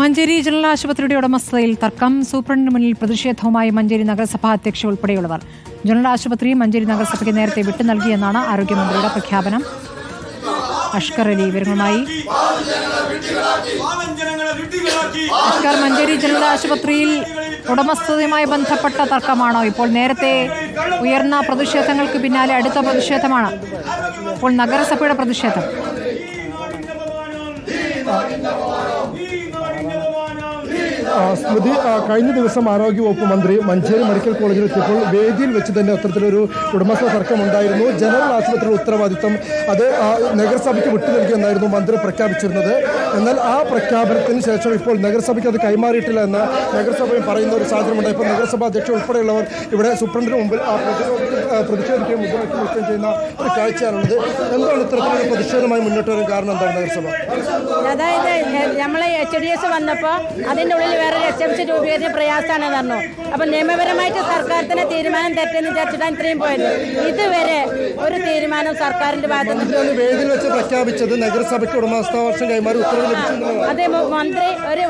Manjeri general ആശുപത്രിയുടെ ഉടമസ്ഥതയിൽ തർക്കം. സൂപ്രണ്ടിന് മുന്നിൽ പ്രതിഷേധവുമായി മഞ്ചേരി നഗരസഭാ അധ്യക്ഷ ഉൾപ്പെടെയുള്ളവർ. ജനറൽ ആശുപത്രി മഞ്ചേരി നഗരസഭയ്ക്ക് നേരത്തെ വിട്ടു നൽകിയെന്നാണ് ആരോഗ്യമന്ത്രിയുടെ പ്രഖ്യാപനം. അഷ്കർ അലി വിവരങ്ങളുമായി. അഷ്കർ മഞ്ചേരി ജനറൽ ആശുപത്രിയിൽ ഉടമസ്ഥതയുമായി ബന്ധപ്പെട്ട തർക്കമാണോ? ഇപ്പോൾ നേരത്തെ ഉയർന്ന പ്രതിഷേധങ്ങൾക്ക് പിന്നാലെ അടുത്ത പ്രതിഷേധമാണ്. ഇപ്പോൾ നഗരസഭയുടെ പ്രതിഷേധം ആ, സ്മൃതി കഴിഞ്ഞ ദിവസം ആരോഗ്യവകുപ്പ് മന്ത്രി മഞ്ചേരി മെഡിക്കൽ കോളേജിൽ എത്തിയപ്പോൾ വേദിയിൽ വെച്ച് തന്നെ അത്തരത്തിലൊരു ഉടമസ്ഥ തർക്കമുണ്ടായിരുന്നു. ജനറൽ ആശുപത്രിയുടെ ഉത്തരവാദിത്തം അത് നഗരസഭയ്ക്ക് വിട്ടു നൽകിയെന്നായിരുന്നു മന്ത്രി പ്രഖ്യാപിച്ചിരുന്നത്. എന്നാൽ ആ പ്രഖ്യാപനത്തിന് ശേഷം ഇപ്പോൾ നഗരസഭയ്ക്ക് അത് കൈമാറിയിട്ടില്ല എന്ന് നഗരസഭയും പറയുന്ന ഒരു സാഹചര്യമുണ്ട് ഇപ്പോൾ നഗരസഭ അധ്യക്ഷ ഉൾപ്പെടെയുള്ളവർ ഇവിടെ സൂപ്രണ്ടിന് മുമ്പിൽ ആ, പ്രതിഷേധിക്കുകയും മുഖ്യമന്ത്രി നിൽക്കുകയും ചെയ്യുന്ന ഒരു കാഴ്ചയാണുള്ളത്. എന്താണ് ഇത്തരത്തിലൊരു പ്രതിഷേധമായി മുന്നോട്ട് വരാൻ കാരണം എന്താണ് നഗരസഭ? അതായത് നമ്മളെ എച്ച് ഡി എസ് വന്നപ്പോൾ അതിന്റെ ഉള്ളിൽ വേറെ ലക്ഷ്യം രൂപീകരിച്ച പ്രയാസമാണ് പറഞ്ഞു. അപ്പം നിയമപരമായിട്ട് സർക്കാർ തന്നെ തീരുമാനം തെറ്റെന്ന് വിചാരിച്ചിട്ടാണ് ഇത്രയും പോയത്. ഇതുവരെ ഒരു തീരുമാനം സർക്കാരിന്റെ ഭാഗത്ത് അതെ മന്ത്രി വേദിയിൽ വെച്ച് പ്രഖ്യാപിച്ചത് നഗരസഭയ്ക്ക് ഉടമസ്ഥാവകാശം കൈമാറി ഉത്തരവ് അത് മന്ത്രി ഒരു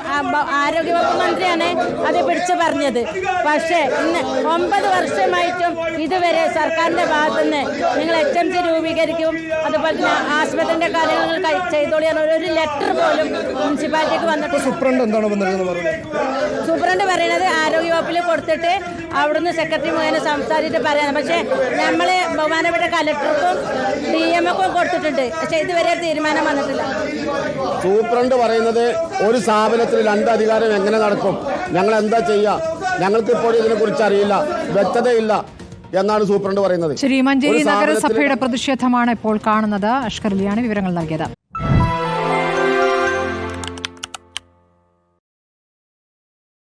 ആരോഗ്യവകുപ്പ് മന്ത്രിയാണ് അത് പിടിച്ചു പറഞ്ഞത്. പക്ഷേ ഇന്ന് ഒമ്പത് വർഷമായിട്ടും ഇതുവരെ സർക്കാരിന്റെ ഭാഗത്തുനിന്ന് നിങ്ങൾ എച്ച് എം സി രൂപീകരിക്കും അതുപോലെ തന്നെ ആശുപത്രിന്റെ കാര്യങ്ങൾ ചെയ്തോളിയാണ് ഒരു ലെറ്റർ പോലും മുനിസിപ്പാലിറ്റിക്ക് വന്നിട്ട് സൂപ്രണ്ട് എന്താണ് വന്നിരിക്കുന്നത്? സൂപ്രണ്ട് പറയണത് ആരോഗ്യവകുപ്പിൽ കൊടുത്തിട്ട് അവിടുന്ന് സെക്രട്ടറി മുഖേന സംസാരിച്ചിട്ട് പറയാണ് പക്ഷേ നമ്മൾ ബഹുമാനപ്പെട്ട കലക്ടർക്കും ഡി എം എക്കും കൊടുത്തിട്ടുണ്ട്. പക്ഷേ ഇതുവരെ തീരുമാനം വന്നിട്ടില്ല. സൂപ്രണ്ട് പറയുന്നത് ഒരു സ്ഥാപനത്തിൽ രണ്ട് അധികാരം എങ്ങനെ നടക്കും? ഞങ്ങൾ എന്താ ചെയ്യുക ഞങ്ങൾക്ക് ഇപ്പോൾ ഇതിനെക്കുറിച്ച് അറിയില്ല. വ്യക്തതയില്ല എന്നാണ് സൂപ്രണ്ട് പറയുന്നത്. ശ്രീ മഞ്ചേരി നഗരസഭയുടെ പ്രതിഷേധമാണ് ഇപ്പോൾ കാണുന്നത്. അഷ്കർലിയാണ് വിവരങ്ങൾ നൽകിയത്.